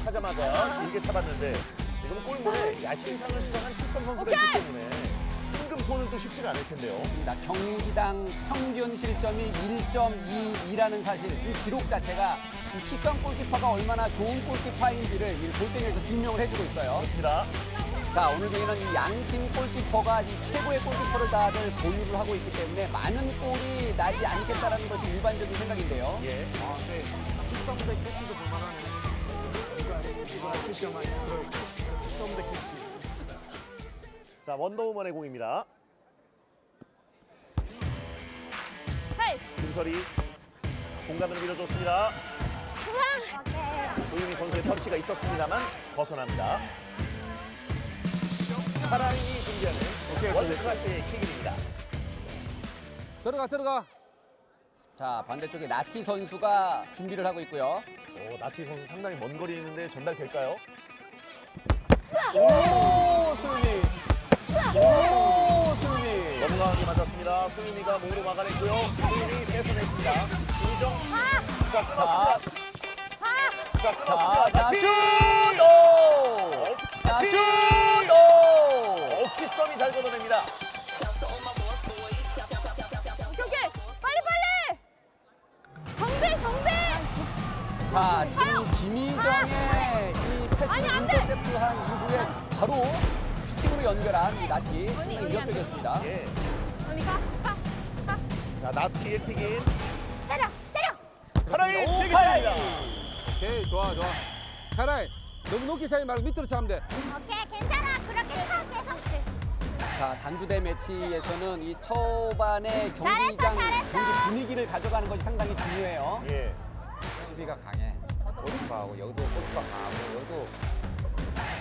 공격하자마자 길게 잡았는데 지금 골문에 야신상을 수상한 키썸 선수가 있기 때문에 흥금포는 또 쉽지가 않을 텐데요. 있습니다. 경기당 평균 실점이 1.22라는 사실, 이 기록 자체가 이 키썸 골키퍼가 얼마나 좋은 골키퍼인지를 이 골대에서 증명을 해주고 있어요. 그렇습니다. 자, 오늘 경기는 이 양팀 골키퍼가 이 최고의 골키퍼를 다들 보유를 하고 있기 때문에 많은 골이 나지 않겠다라는 것이 일반적인 생각인데요. 예. 아, 네. 키썸대 캐시도 볼만하네. 누 자, 원더우먼의 공입니다. 헤이! 김설이 공간으로 밀어줬습니다. 소유미 선수의 터치가 있었습니다만 벗어납니다. 파라인이 준비하는 월드클래스의 킥입니다. 들어가 들어가. 자, 반대쪽에 나티 선수가 준비를 하고 있고요. 오, 나티 선수 상당히 먼 거리 있는데 전달될까요? 오, 소유미. 오. 너무 강하게 맞았습니다. 소유미가 몸으로 막아냈고요. 소유미 뺏어냈습니다. 이정 자, 끊었습니다. 자, 자, 끊었습니다. 자, 나티! 슛! 오! 자! 슛! 오! 어, 키썸이 잘 걷어냅니다. 자, 지금 김희정의 이 패스 아니, 안 돼. 인터셉트 한 이후에 바로 슈팅으로 연결한 이 나티 상당히 언니. 위협적이었습니다. 예. 언니 가, 가, 가. 자, 나티의 킥인 때려, 때려! 오, 킥입니다. 오케이 좋아 좋아. 카라이 너무 높게 차지 말고 밑으로 차면 돼. 오케이, 괜찮아. 그렇게 차 계속. 자, 단두대 매치에서는 이 초반에 경기장 잘했어, 잘했어. 경기 분위기를 가져가는 것이 상당히 중요해요. 예. 수비가 강해. 골키퍼하고 여기도 골키퍼 강하고 여기도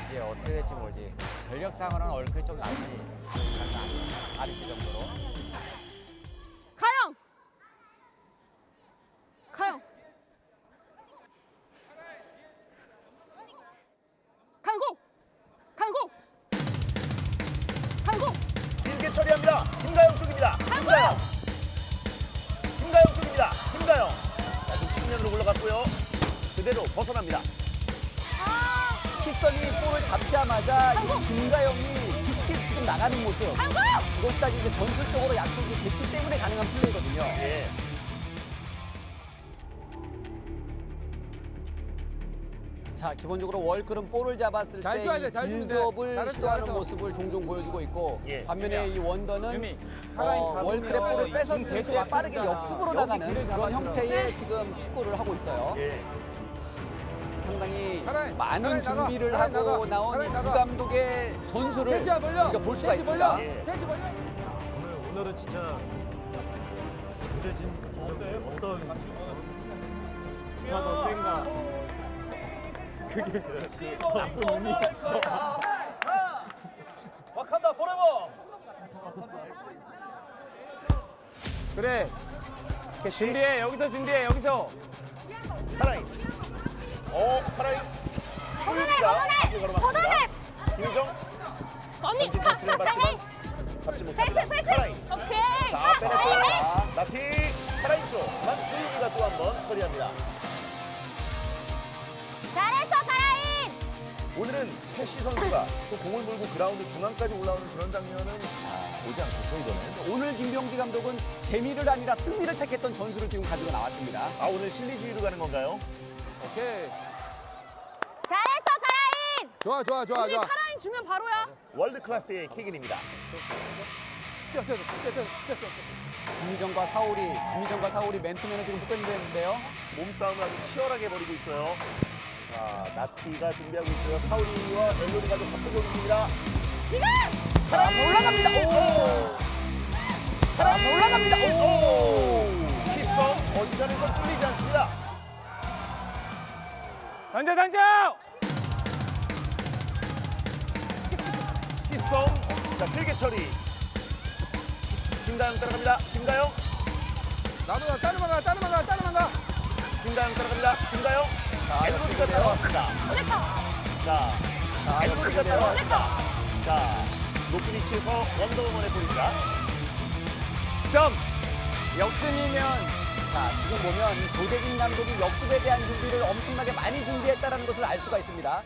이게 어떻게 될지 모르지. 전력상으로는 얼클 좀 낫지. 아르키 정도로. 가영! 가영! 갈고! 갈고! 갈고! 길게 처리합니다. 김가영 쪽입니다. 김가영. 김가영 쪽입니다. 김가영. 측면으로 올라갔고요. 그대로 벗어납니다. 키썸이 볼을 잡자마자 이 김가영이 즉시 지금 나가는 모습. 그것이 다 이제 전술적으로 약속이 됐기 때문에 가능한 플레이거든요. 예. 자, 기본적으로 월클은 볼을 잡았을 잘때 줘야 돼, 이잘 주면 돼. 빌드업을 잘했어, 시도하는 잘했어. 모습을 종종 보여주고 있고 예. 반면에 이 원더는 유미, 어, 월클의 볼을 뺏었을 계속 때 빠르게. 역습으로 여기 나가는 길을 그런 잡아주라. 형태의 지금 축구를 하고 있어요. 예. 상당히 카라인, 많은 나가, 준비를 카라인 하고 나가, 나온 카라인 이두 나가. 감독의 전술을 벌려. 우리가 볼 수가 있습니다. 벌려. 예. 돼지 벌려. 오늘 오늘은 진짜 무대진 어떤 누가 더 센가? 그게 나쁜 의미. 와칸다 포레버. 그래 캐시. 준비해 여기서 준비해 여기서. 파라인. 어, 파라인. 소유미가 앞에 걸어놨습니다. 김희정. 언니, 가, 패스를 받지만 오늘은 캐시 선수가 또 공을 몰고 그라운드 중앙까지 올라오는 그런 장면은 아, 보지 않겠죠, 이거는. 오늘 김병지 감독은 재미를 아니라 승리를 택했던 전술을 지금 가지고 나왔습니다. 아, 오늘 실리주의로 가는 건가요? 오케이. 잘했어, 가라인! 좋아 좋아 좋아 우리 좋아. 카라인 주면 바로야. 월드 클래스의 킥인입니다. 뛰어 뛰어 뛰어 뛰어 뛰어 뛰어. 김희정과 사울이 김희정과 사울이 맨투맨을 지금 붙겠는데요. 몸싸움을 아주 치열하게 벌이고 있어요. 자, 나티가 준비하고 있어요. 사우리와 엘로리가 좀 합동적입니다. 자, 올라갑니다. 오! 자, 올라갑니다. 오! 키썸 어지간해서 뚫리지 않습니다. 던져 던져. 키썸 자 길게 처리. 김가영 따라갑니다. 김가영, 나도 나 따르만 가 따르만 가 따르만 가. 김가영 따라갑니다. 김가영, 자, 역습인데요. 따라왔습니다. 자, 자, 역습인데요. 따라왔습니다. 자, 높은 위치에서 원더우먼의 볼입니다. 점. 역전이면 자, 지금 보면 이 조재진 감독이 역습에 대한 준비를 엄청나게 많이 준비했다는 것을 알 수가 있습니다.